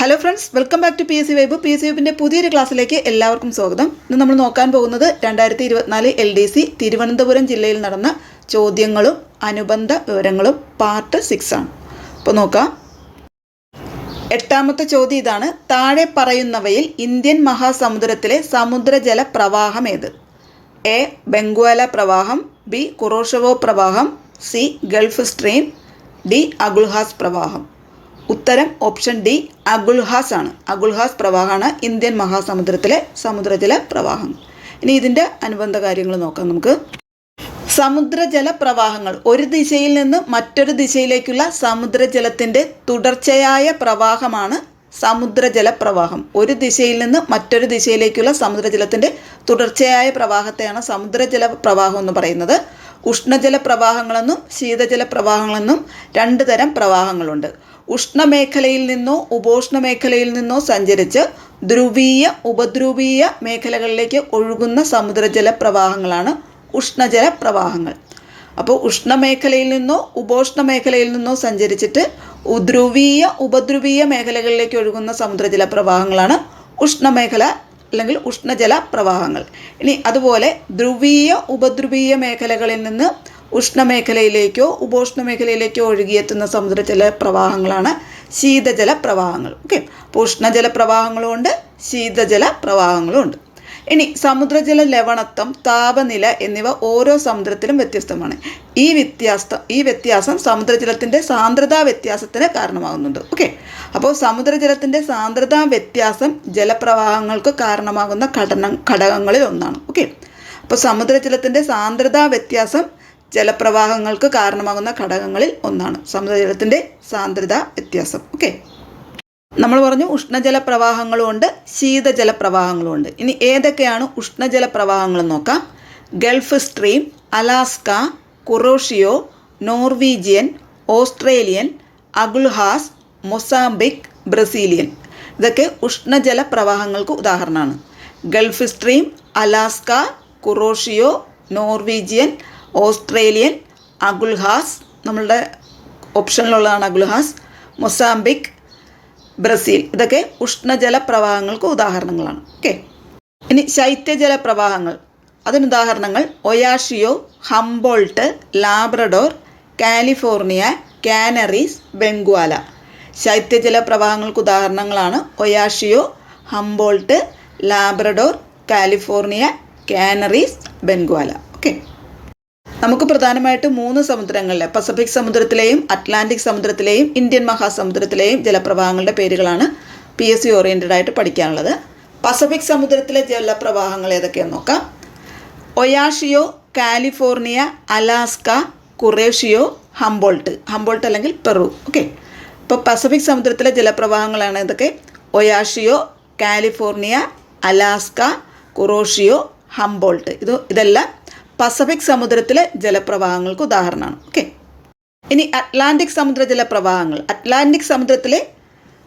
Hello friends welcome back to P S C vibe P S C വൈബിന്റെ പുതിയൊരു ക്ലാസ്സിലേക്ക് എല്ലാവർക്കും സ്വാഗതം. ഇന്ന് നമ്മൾ നോക്കാൻ പോകുന്നത് രണ്ടായിരത്തി ഇരുപത്തിനാല് എൽ ഡി സി തിരുവനന്തപുരം ജില്ലയിൽ നടന്ന ചോദ്യങ്ങളും അനുബന്ധ വിവരങ്ങളും പാർട്ട് സിക്സ് ആണ്. അപ്പോൾ നോക്കാം. എട്ടാമത്തെ ചോദ്യം ഇതാണ്. താഴെ പറയുന്നവയിൽ ഇന്ത്യൻ മഹാസമുദ്രത്തിലെ സമുദ്രജല പ്രവാഹം ഏത്? എ ബംഗ്വാല പ്രവാഹം ബി കുറോഷവോ പ്രവാഹം C gulf stream D Agulhas പ്രവാഹം. ഉത്തരം ഓപ്ഷൻ ഡി അഗുൽഹാസ് ആണ്. അഗുൽഹാസ് പ്രവാഹമാണ്. ഇന്ത്യൻ മഹാസമുദ്രത്തിലെ സമുദ്രജല പ്രവാഹം. ഇനി ഇതിന്റെ അനുബന്ധ കാര്യങ്ങൾ നോക്കാം നമുക്ക്. സമുദ്രജല പ്രവാഹങ്ങൾ. ഒരു ദിശയിൽ നിന്ന് മറ്റൊരു ദിശയിലേക്കുള്ള സമുദ്രജലത്തിന്റെ തുടർച്ചയായ പ്രവാഹമാണ് സമുദ്രജല പ്രവാഹം. ഒരു ദിശയിൽ നിന്ന് മറ്റൊരു ദിശയിലേക്കുള്ള സമുദ്രജലത്തിന്റെ തുടർച്ചയായ പ്രവാഹത്തെയാണ് സമുദ്രജല പ്രവാഹം എന്ന് പറയുന്നത്. ഉഷ്ണജല പ്രവാഹങ്ങളെന്നും ശീതജല പ്രവാഹങ്ങളെന്നും രണ്ട് തരം പ്രവാഹങ്ങളുണ്ട്. ഉഷ്ണമേഖലയിൽ നിന്നോ ഉപോഷ്ണ മേഖലയിൽ നിന്നോ സഞ്ചരിച്ച് ധ്രുവീയ ഉപധ്രുവീയ മേഖലകളിലേക്ക് ഒഴുകുന്ന സമുദ്രജല പ്രവാഹങ്ങളാണ് ഉഷ്ണജല പ്രവാഹങ്ങൾ. അപ്പോൾ ഉഷ്ണമേഖലയിൽ നിന്നോ ഉപോഷ്ണ മേഖലയിൽ നിന്നോ സഞ്ചരിച്ചിട്ട് ധ്രുവീയ ഉപധ്രുവീയ മേഖലകളിലേക്ക് ഒഴുകുന്ന സമുദ്രജല പ്രവാഹങ്ങളാണ് ഉഷ്ണമേഖല അല്ലെങ്കിൽ ഉഷ്ണജല പ്രവാഹങ്ങൾ. ഇനി അതുപോലെ ധ്രുവീയ ഉപധ്രുവീയ മേഖലകളിൽ നിന്ന് ഉഷ്ണമേഖലയിലേക്കോ ഉപോഷ്ണ മേഖലയിലേക്കോ ഒഴുകിയെത്തുന്ന സമുദ്രജല പ്രവാഹങ്ങളാണ് ശീതജല പ്രവാഹങ്ങൾ. ഓക്കെ അപ്പോൾ ഉഷ്ണജല പ്രവാഹങ്ങളും ഉണ്ട് ശീതജല പ്രവാഹങ്ങളും ഉണ്ട്. ഇനി സമുദ്രജല ലവണത്വം താപനില എന്നിവ ഓരോ സമുദ്രത്തിലും വ്യത്യസ്തമാണ്. ഈ വ്യത്യാസം ഈ വ്യത്യാസം സമുദ്രജലത്തിന്റെ സാന്ദ്രതാ വ്യത്യാസത്തിന് കാരണമാകുന്നുണ്ട്. ഓക്കെ അപ്പോൾ സമുദ്രജലത്തിന്റെ സാന്ദ്രതാ വ്യത്യാസം ജലപ്രവാഹങ്ങൾക്ക് കാരണമാകുന്ന ഘടന ഘടകങ്ങളിൽ ഒന്നാണ് ഓക്കെ അപ്പോൾ സമുദ്രജലത്തിന്റെ സാന്ദ്രതാ വ്യത്യാസം ജലപ്രവാഹങ്ങൾക്ക് കാരണമാകുന്ന ഘടകങ്ങളിൽ ഒന്നാണ്. സമുദ്രജലത്തിന്റെ സാന്ദ്രത വ്യത്യാസം. ഓക്കെ? നമ്മൾ പറഞ്ഞു ഉഷ്ണജല പ്രവാഹങ്ങളുമുണ്ട് ശീതജല പ്രവാഹങ്ങളുമുണ്ട് ഇനി ഏതൊക്കെയാണ് ഉഷ്ണജല പ്രവാഹങ്ങൾ നോക്കാം. Gulf stream Alaska Kuroshio Norwegian Australian Agulhas Mozambique Brazilian. ഇതൊക്കെ ഉഷ്ണജല പ്രവാഹങ്ങൾക്ക് ഉദാഹരണമാണ്. Gulf stream Alaska Kuroshio Norwegian Australian Agulhas നമ്മളുടെ ഓപ്ഷനിലുള്ളതാണ് അഗുൽഹാസ് മൊസാംബിക് ബ്രസീൽ. ഇതൊക്കെ ഉഷ്ണജല പ്രവാഹങ്ങൾക്ക് ഉദാഹരണങ്ങളാണ്. ഓക്കെ. ഇനി ശൈത്യജല പ്രവാഹങ്ങൾ. അതിന് ഉദാഹരണങ്ങൾ. Oyashio Humboldt Labrador California Canaries Benguela. ശൈത്യജല പ്രവാഹങ്ങൾക്ക് ഉദാഹരണങ്ങളാണ്. Oyashio Humboldt Labrador California Canaries Benguela. Okay. നമുക്ക് പ്രധാനമായിട്ട് മൂന്ന് സമുദ്രങ്ങളിലെ പസഫിക് സമുദ്രത്തിലെയും അറ്റ്ലാന്റിക് സമുദ്രത്തിലെയും ഇന്ത്യൻ മഹാസമുദ്രത്തിലെയും ജലപ്രവാഹങ്ങളുടെ പേരുകളാണ് പി എസ് സി ഓറിയന്റഡ് ആയിട്ട് പഠിക്കാനുള്ളത്. പസഫിക് സമുദ്രത്തിലെ ജലപ്രവാഹങ്ങൾ ഏതൊക്കെയാണെന്ന് നോക്കാം. Oyashio California Alaska Kuroshio Humboldt Humboldt അല്ലെങ്കിൽ പെറു ഓക്കെ ഇപ്പോൾ പസഫിക് സമുദ്രത്തിലെ ജലപ്രവാഹങ്ങളാണ് ഇതൊക്കെ Oyashio California Alaska Kuroshio Humboldt ഇത് ഇതെല്ലാം പസഫിക് സമുദ്രത്തിലെ ജലപ്രവാഹങ്ങൾക്ക് ഉദാഹരണമാണ്. ഓക്കെ ഇനി അറ്റ്ലാന്റിക് സമുദ്ര ജലപ്രവാഹങ്ങൾ. അറ്റ്ലാന്റിക് സമുദ്രത്തിലെ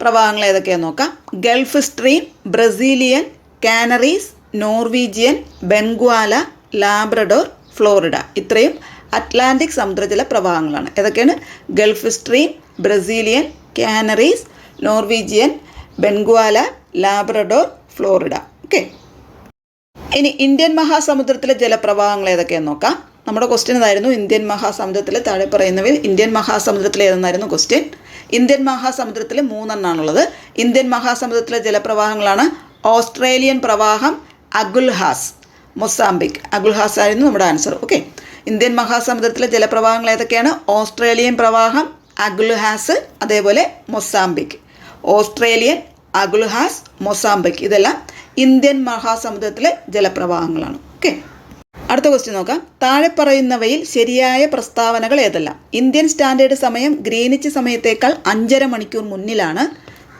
പ്രവാഹങ്ങൾ ഏതൊക്കെയാണെന്ന് നോക്കാം. Gulf Stream Brazilian Canaries Norwegian Benguela Labrador Florida. ഇത്രയും അറ്റ്ലാന്റിക് സമുദ്രജല പ്രവാഹങ്ങളാണ് ഏതൊക്കെയാണ്? Gulf Stream Brazilian Canaries Norwegian Benguela Labrador Florida. Okay ഇനി ഇന്ത്യൻ മഹാസമുദ്രത്തിലെ ജലപ്രവാഹങ്ങൾ ഏതൊക്കെയാന്ന് നോക്കാം. നമ്മുടെ ക്വസ്റ്റ്യൻ ഇതായിരുന്നു ഇന്ത്യൻ മഹാസമുദ്രത്തിലെ താഴെ പറയുന്നവയിൽ ഇന്ത്യൻ മഹാസമുദ്രത്തിലെ ഏതെന്നായിരുന്നു ക്വസ്റ്റ്യൻ ഇന്ത്യൻ മഹാസമുദ്രത്തിൽ മൂന്നെണ്ണാണുള്ളത്. ഇന്ത്യൻ മഹാസമുദ്രത്തിലെ ജലപ്രവാഹങ്ങളാണ് ഓസ്ട്രേലിയൻ പ്രവാഹം അഗുൽഹാസ് മൊസാംബിക്. അഗുൽഹാസ് ആയിരുന്നു നമ്മുടെ ആൻസർ ഓക്കെ ഇന്ത്യൻ മഹാസമുദ്രത്തിലെ ജലപ്രവാഹങ്ങൾ ഏതൊക്കെയാണ്? ഓസ്ട്രേലിയൻ പ്രവാഹം അഗുൽഹാസ് അതേപോലെ മൊസാംബിക്. Australian Agulhas Mozambique. ഇതെല്ലാം ഇന്ത്യൻ മഹാസമുദ്രത്തിലെ ജലപ്രവാഹങ്ങളാണ്. ഓക്കെ അടുത്ത ക്വസ്റ്റ്യൻ നോക്കാം. താഴെ പറയുന്നവയിൽ ശരിയായ പ്രസ്താവനകൾ ഏതെല്ലാം? ഇന്ത്യൻ സ്റ്റാൻഡേർഡ് സമയം ഗ്രീനിച്ച് സമയത്തേക്കാൾ അഞ്ചര മണിക്കൂർ മുന്നിലാണ്.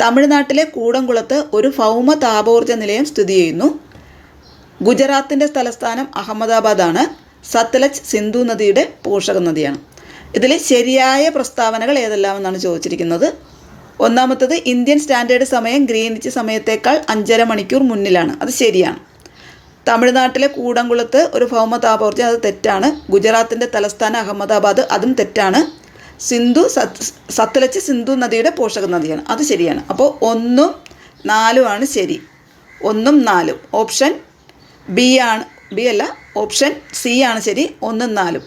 തമിഴ്നാട്ടിലെ കൂടംകുളത്ത് ഒരു ഭൗമ താപോർജ നിലയം സ്ഥിതി ചെയ്യുന്നു. ഗുജറാത്തിന്റെ തലസ്ഥാനം അഹമ്മദാബാദാണ്. സത്ലജ് സിന്ധു നദിയുടെ പോഷക നദിയാണ്. ഇതിൽ ശരിയായ പ്രസ്താവനകൾ ഏതെല്ലാം എന്നാണ് ചോദിച്ചിരിക്കുന്നത്? ഒന്നാമത്തത് ഇന്ത്യൻ സ്റ്റാൻഡേർഡ് സമയം ഗ്രീനിച്ച് സമയത്തേക്കാൾ അഞ്ചര മണിക്കൂർ മുന്നിലാണ്. അത് ശരിയാണ്. തമിഴ്നാട്ടിലെ കൂടംകുളത്ത് ഒരു ഭൗമ താപോർജം അത് തെറ്റാണ്. ഗുജറാത്തിന്റെ തലസ്ഥാന അഹമ്മദാബാദ് അതും തെറ്റാണ്. സിന്ധു സത് സത്ലജ് സിന്ധു നദിയുടെ പോഷക നദിയാണ്. അത് ശരിയാണ്. അപ്പോൾ ഒന്നും നാലുമാണ് ശരി. ഒന്നും നാലും. ഓപ്ഷൻ ബി ആണ്. ബി അല്ല. ഓപ്ഷൻ സി ആണ് ശരി. ഒന്നും നാലും.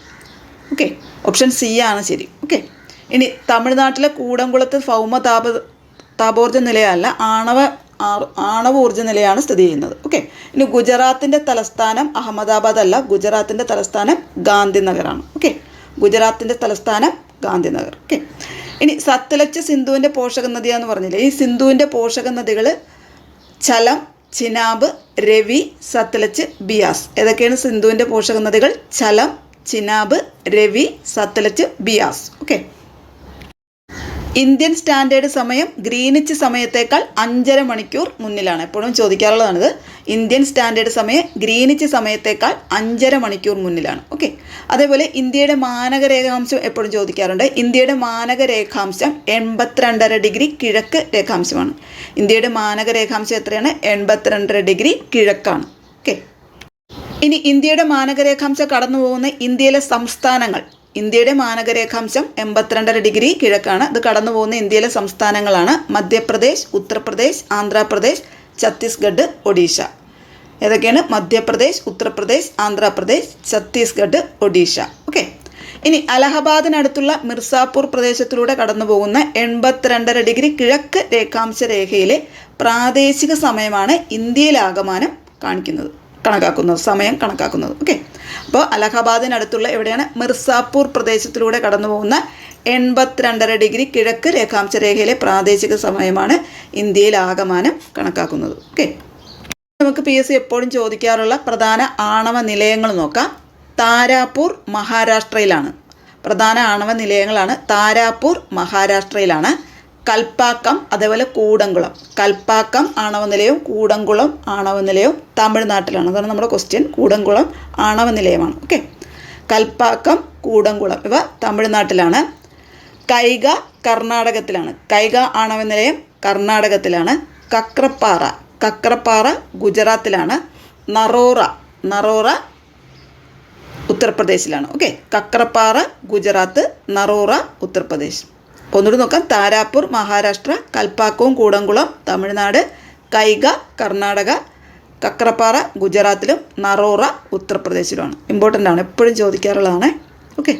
ഓക്കെ. ഓപ്ഷൻ സി ആണ് ശരി. ഓക്കെ. ഇനി തമിഴ്നാട്ടിലെ കൂടംകുളത്ത് ഭൗമ താപ താപോർജ നിലയല്ല ആണവ ആണവ ഊർജ നിലയാണ് സ്ഥിതി ചെയ്യുന്നത്. ഓക്കെ ഇനി ഗുജറാത്തിന്റെ തലസ്ഥാനം അഹമ്മദാബാദ് അല്ല ഗുജറാത്തിന്റെ തലസ്ഥാനം ഗാന്ധിനഗറാണ്. ഓക്കെ ഗുജറാത്തിന്റെ തലസ്ഥാനം ഗാന്ധിനഗർ. ഓക്കെ ഇനി സത്ലജ് സിന്ധുവിന്റെ പോഷക നദിയാന്ന് പറഞ്ഞില്ലേ ഈ സിന്ധുവിന്റെ പോഷക നദികൾ ചലം ചിനാബ് രവി സത്ലജ് ബിയാസ്. ഏതൊക്കെയാണ് സിന്ധുവിന്റെ പോഷക നദികൾ? Jhelum Chenab Ravi Sutlej Beas. Okay Indian standard സമയം ഗ്രീനിച്ച് സമയത്തേക്കാൾ അഞ്ചര മണിക്കൂർ മുന്നിലാണ്. എപ്പോഴും ചോദിക്കാറുള്ളതാണിത്. ഇന്ത്യൻ സ്റ്റാൻഡേർഡ് സമയം ഗ്രീനിച്ച് സമയത്തേക്കാൾ അഞ്ചര മണിക്കൂർ മുന്നിലാണ്. ഓക്കെ? അതേപോലെ ഇന്ത്യയുടെ മാനക രേഖാംശം എപ്പോഴും ചോദിക്കാറുണ്ട്. ഇന്ത്യയുടെ മാനക രേഖാംശം എൺപത്തിരണ്ടര ഡിഗ്രി കിഴക്ക് രേഖാംശമാണ്. ഇന്ത്യയുടെ മാനക രേഖാംശം എത്രയാണ്? എൺപത്തിരണ്ടര ഡിഗ്രി കിഴക്കാണ്. ഓക്കെ? ഇനി ഇന്ത്യയുടെ മാനകരേഖാംശം കടന്നു പോകുന്ന ഇന്ത്യയിലെ സംസ്ഥാനങ്ങൾ. ഇന്ത്യയുടെ മാനകരേഖാംശം എൺപത്തിരണ്ടര ഡിഗ്രി കിഴക്കാണ്. ഇത് കടന്നു പോകുന്ന ഇന്ത്യയിലെ സംസ്ഥാനങ്ങളാണ് മധ്യപ്രദേശ് ഉത്തർപ്രദേശ് ആന്ധ്രാപ്രദേശ് ഛത്തീസ്ഗഡ് ഒഡീഷ. ഏതൊക്കെയാണ്? മധ്യപ്രദേശ് ഉത്തർപ്രദേശ് ആന്ധ്രാപ്രദേശ് ഛത്തീസ്ഗഡ് ഒഡീഷ. ഓക്കെ. ഇനി അലഹബാദിനടുത്തുള്ള മിർസാപൂർ പ്രദേശത്തിലൂടെ കടന്നു പോകുന്ന എൺപത്തിരണ്ടര ഡിഗ്രി കിഴക്ക് രേഖാംശ രേഖയിലെ പ്രാദേശിക സമയമാണ് ഇന്ത്യയിലാകമാനം കാണിക്കുന്നത്. കണക്കാക്കുന്നത് സമയം കണക്കാക്കുന്നത്. ഓക്കെ അപ്പോൾ അലഹബാദിനടുത്തുള്ള എവിടെയാണ്? മിർസാപൂർ പ്രദേശത്തിലൂടെ കടന്നു പോകുന്ന എൺപത്തിരണ്ടര ഡിഗ്രി കിഴക്ക് രേഖാംശ രേഖയിലെ പ്രാദേശിക സമയമാണ് ഇന്ത്യയിൽ ആകമാനം കണക്കാക്കുന്നത്. ഓക്കെ നമുക്ക് പി എസ് സി എപ്പോഴും ചോദിക്കാറുള്ള പ്രധാന ആണവ നിലയങ്ങൾ നോക്കാം. താരാപൂർ മഹാരാഷ്ട്രയിലാണ്. പ്രധാന ആണവ നിലയങ്ങളാണ് താരാപൂർ മഹാരാഷ്ട്രയിലാണ്. കൽപ്പാക്കം അതേപോലെ കൂടംകുളം. കൽപ്പാക്കം ആണവ നിലയവും കൂടംകുളം ആണവ നിലയവും തമിഴ്നാട്ടിലാണ്. അതാണ് നമ്മുടെ ക്വസ്റ്റ്യൻ കൂടംകുളം ആണവ നിലയമാണ് ഓക്കെ കൽപ്പാക്കം കൂടംകുളം ഇവ തമിഴ്നാട്ടിലാണ്. കൈക കർണാടകത്തിലാണ്. കൈക ആണവ നിലയം കർണാടകത്തിലാണ്. കക്രപ്പാറ കക്രപ്പാറ ഗുജറാത്തിലാണ്. നറോറ നറോറ ഉത്തർപ്രദേശിലാണ്. ഓക്കെ കക്രപ്പാറ ഗുജറാത്ത് നറോറ ഉത്തർപ്രദേശ്. ഒന്നുകൂടി നോക്കാം. താരാപ്പൂർ മഹാരാഷ്ട്ര കൽപ്പാക്കവും കൂടംകുളം തമിഴ്നാട് കൈഗ കർണാടക കക്രപ്പാറ ഗുജറാത്തിലും നറോറ ഉത്തർപ്രദേശിലുമാണ്. ഇമ്പോർട്ടന്റ് ആണ്. എപ്പോഴും ചോദിക്കാറുള്ളതാണ്. ഓക്കെ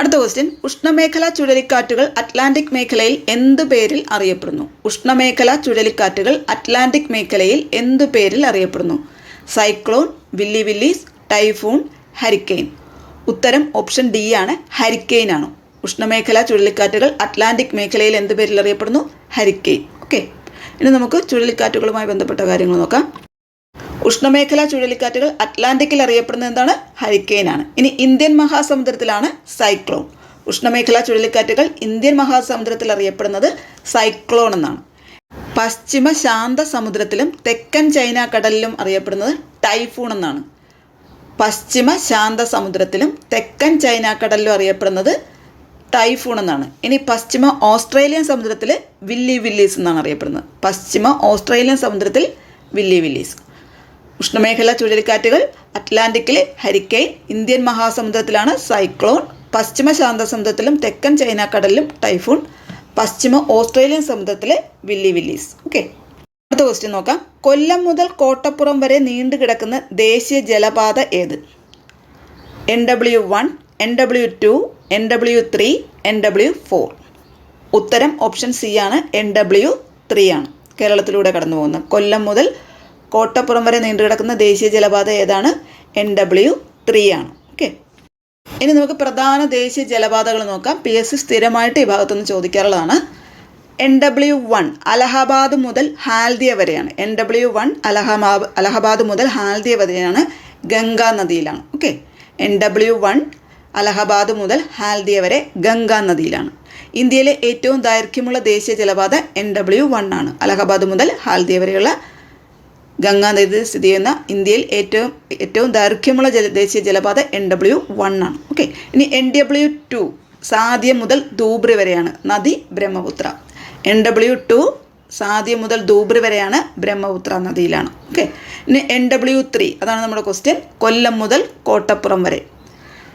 അടുത്ത ക്വസ്റ്റ്യൻ ഉഷ്ണമേഖലാ ചുഴലിക്കാറ്റുകൾ അറ്റ്ലാന്റിക് മേഖലയിൽ എന്ത് പേരിൽ അറിയപ്പെടുന്നു? ഉഷ്ണമേഖലാ ചുഴലിക്കാറ്റുകൾ അറ്റ്ലാന്റിക് മേഖലയിൽ എന്ത് പേരിൽ അറിയപ്പെടുന്നു? Cyclone willy willies typhoon hurricane. ഉത്തരം ഓപ്ഷൻ ഡി ആണ്. ഹരിക്കെയിൻ ആണ് ഉഷ്ണമേഖലാ ചുഴലിക്കാറ്റുകൾ അറ്റ്ലാന്റിക് മേഖലയിൽ എന്ത് പേരിൽ അറിയപ്പെടുന്നു? Hurricane okay. ഇനി നമുക്ക് ചുഴലിക്കാറ്റുകളുമായി ബന്ധപ്പെട്ട കാര്യങ്ങൾ നോക്കാം. ഉഷ്ണമേഖലാ ചുഴലിക്കാറ്റുകൾ അറ്റ്ലാന്റിക്കിൽ അറിയപ്പെടുന്നത് എന്താണ്? ഹരിക്കെയിൻ ആണ് ഇനി ഇന്ത്യൻ മഹാസമുദ്രത്തിലാണ് സൈക്ലോൺ. ഉഷ്ണമേഖലാ ചുഴലിക്കാറ്റുകൾ ഇന്ത്യൻ മഹാസമുദ്രത്തിൽ അറിയപ്പെടുന്നത് സൈക്ലോൺ എന്നാണ്. പശ്ചിമ ശാന്ത സമുദ്രത്തിലും തെക്കൻ ചൈന കടലിലും അറിയപ്പെടുന്നത് ടൈഫൂൺ എന്നാണ്. പശ്ചിമ ശാന്ത സമുദ്രത്തിലും തെക്കൻ ചൈന കടലിലും അറിയപ്പെടുന്നത് ടൈഫൂൺ എന്നാണ്. ഇനി പശ്ചിമ ഓസ്ട്രേലിയൻ സമുദ്രത്തിൽ വില്ലി വില്ലീസ് എന്നാണ് അറിയപ്പെടുന്നത്. പശ്ചിമ ഓസ്ട്രേലിയൻ സമുദ്രത്തിൽ വില്ലി വില്ലീസ്. ഉഷ്ണമേഖലാ ചുഴലിക്കാറ്റുകൾ അറ്റ്ലാന്റിക്കിലെ ഹരിക്കെയിൻ ഇന്ത്യൻ മഹാസമുദ്രത്തിലാണ് സൈക്ലോൺ പശ്ചിമ ശാന്തസമുദ്രത്തിലും തെക്കൻ ചൈന കടലിലും ടൈഫൂൺ പശ്ചിമ ഓസ്ട്രേലിയൻ സമുദ്രത്തിലെ വില്ലി വില്ലീസ്. ഓക്കെ. അടുത്ത ക്വസ്റ്റ്യൻ നോക്കാം. കൊല്ലം മുതൽ കോട്ടപ്പുറം വരെ നീണ്ടു കിടക്കുന്ന ദേശീയ ജലപാത ഏത്? N W one N W two N W three N W four ഉത്തരം ഓപ്ഷൻ സി ആണ് എൻ ഡബ്ല്യു ത്രീ ആണ്. കേരളത്തിലൂടെ കടന്നു പോകുന്നത് കൊല്ലം മുതൽ കോട്ടപ്പുറം വരെ നീണ്ടുകിടക്കുന്ന ദേശീയ ജലപാത ഏതാണ്? എൻ ഡബ്ല്യു ത്രീ ആണ്. ഓക്കെ ഇനി നമുക്ക് പ്രധാന ദേശീയ ജലപാതകൾ നോക്കാം. പി എസ് സി സ്ഥിരമായിട്ട് ഈ ഭാഗത്തുനിന്ന് ചോദിക്കാറുള്ളതാണ്. എൻ ഡബ്ല്യു വൺ അലഹബാദ് മുതൽ ഹാൽദിയ വരെയാണ്. N W one Allahabad Allahabad മുതൽ ഹാൽദിയ വരെയാണ് Ganga നദിയിലാണ്. Okay N W one Allahabad മുതൽ ഹാൽദിയ വരെ ഗംഗാ നദിയിലാണ്. ഇന്ത്യയിലെ ഏറ്റവും ദൈർഘ്യമുള്ള ദേശീയ ജലപാത എൻ ഡബ്ല്യു വൺ ആണ്. അലഹബാദ് മുതൽ ഹാൽദിയ വരെയുള്ള ഗംഗാ നദി സ്ഥിതി ചെയ്യുന്ന ഇന്ത്യയിൽ ഏറ്റവും ഏറ്റവും ദൈർഘ്യമുള്ള ജല ദേശീയ ജലപാത എൻ ഡബ്ല്യു വൺ ആണ്. ഓക്കെ ഇനി എൻ ഡബ്ല്യു ടു സാദ്യ മുതൽ ധൂബ്രി വരെയാണ് നദി Brahmaputra. N W two Sadiya മുതൽ ധൂബ്രി വരെയാണ് ബ്രഹ്മപുത്ര നദിയിലാണ്. ഓക്കെ ഇനി എൻ ഡബ്ല്യു ത്രീ അതാണ് നമ്മുടെ ക്വസ്റ്റ്യൻ കൊല്ലം മുതൽ കോട്ടപ്പുറം വരെ.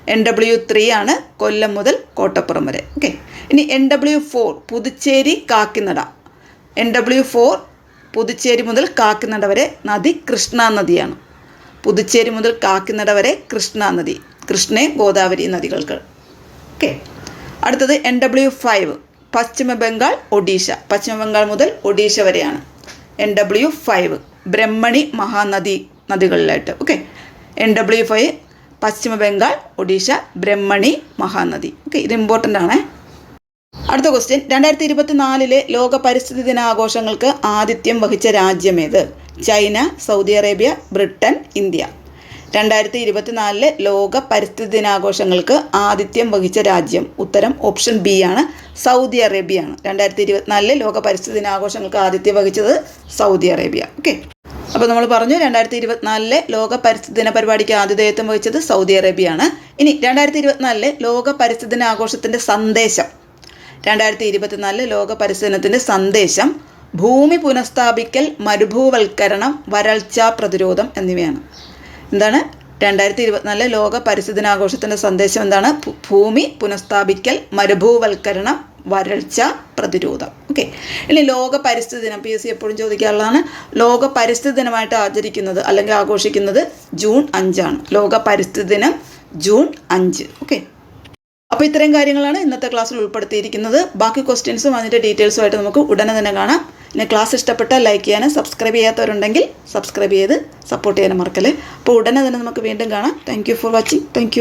എൻ ഡബ്ല്യു ത്രീ ആണ് കൊല്ലം മുതൽ കോട്ടപ്പുറം വരെ. ഓക്കെ ഇനി N W four Puducherry Kakinada. N W four Puducherry മുതൽ കാക്കിനട വരെ നദി കൃഷ്ണ നദിയാണ്. പുതുച്ചേരി മുതൽ കാക്കിനട വരെ കൃഷ്ണ നദി. കൃഷ്ണ ഗോദാവരി നദികൾക്ക്. ഓക്കെ അടുത്തത് N W five Paschim Bangal Odisha. Paschim Bangal മുതൽ ഒഡീഷ വരെയാണ്. N W five Brahmani Mahanadi നദികളിലായിട്ട്. Okay N W five Paschim Bengal Odisha Brahmani Mahanadi. Okay ഇത് ഇമ്പോർട്ടന്റ് ആണേ. അടുത്ത ക്വസ്റ്റ്യൻ രണ്ടായിരത്തി ഇരുപത്തി നാലിലെ ലോക പരിസ്ഥിതി ദിനാഘോഷങ്ങൾക്ക് ആതിഥ്യം വഹിച്ച രാജ്യം രാജ്യമേത് China Saudi Arabia Britain India. രണ്ടായിരത്തി ഇരുപത്തിനാലിലെ ലോക പരിസ്ഥിതി ദിനാഘോഷങ്ങൾക്ക് ആതിഥ്യം വഹിച്ച രാജ്യം ഉത്തരം ഓപ്ഷൻ ബി ആണ്. സൗദി അറേബ്യ ആണ്. രണ്ടായിരത്തി ഇരുപത്തിനാലിലെ ലോക പരിസ്ഥിതി ദിനാഘോഷങ്ങൾക്ക് ആതിഥ്യം വഹിച്ചത് സൗദി അറേബ്യ. ഓക്കെ അപ്പോൾ നമ്മൾ പറഞ്ഞു രണ്ടായിരത്തി ഇരുപത്തിനാലിലെ ലോക പരിസ്ഥിതി ദിന പരിപാടിക്ക് ആതിഥേയത്വം വഹിച്ചത് സൗദി അറേബ്യയാണ്. ഇനി രണ്ടായിരത്തി ഇരുപത്തിനാലിലെ ലോക പരിസ്ഥിതി ദിനാഘോഷത്തിന്റെ സന്ദേശം. രണ്ടായിരത്തി ഇരുപത്തിനാലിലെ ലോക പരിസ്ഥിതി ദിനത്തിന്റെ സന്ദേശം ഭൂമി പുനഃസ്ഥാപിക്കൽ മരുഭൂവൽക്കരണം വരൾച്ച പ്രതിരോധം എന്നിവയാണ്. എന്താണ്? രണ്ടായിരത്തി ഇരുപത്തിനാലിലെ ലോക പരിസ്ഥിതി ദിനാഘോഷത്തിന്റെ സന്ദേശം എന്താണ്? ഭൂമി പുനഃസ്ഥാപിക്കൽ മരുഭൂവൽക്കരണം വരൾച്ച പ്രതിരോധം. ഓക്കെ ഇനി ലോക പരിസ്ഥിതി ദിനം പി എസ് സി എപ്പോഴും ചോദിക്കാറുള്ളതാണ്. ലോക പരിസ്ഥിതി ദിനമായിട്ട് ആചരിക്കുന്നത് അല്ലെങ്കിൽ ആഘോഷിക്കുന്നത് ജൂൺ അഞ്ചാണ്. ലോക പരിസ്ഥിതി ദിനം ജൂൺ അഞ്ച്. ഓക്കെ അപ്പോൾ ഇത്രയും കാര്യങ്ങളാണ് ഇന്നത്തെ ക്ലാസ്സിൽ ഉൾപ്പെടുത്തിയിരിക്കുന്നത്. ബാക്കി ക്വസ്റ്റ്യൻസും അതിന്റെ ഡീറ്റെയിൽസുമായിട്ട് നമുക്ക് ഉടനെ തന്നെ കാണാം. പിന്നെ ക്ലാസ് ഇഷ്ടപ്പെട്ടാൽ ലൈക്ക് ചെയ്യാനും സബ്സ്ക്രൈബ് ചെയ്യാത്തവരുണ്ടെങ്കിൽ സബ്സ്ക്രൈബ് ചെയ്ത് സപ്പോർട്ട് ചെയ്യാനും മറക്കല്ലേ. അപ്പോൾ ഉടനെ തന്നെ നമുക്ക് വീണ്ടും കാണാം. Thank for watching thank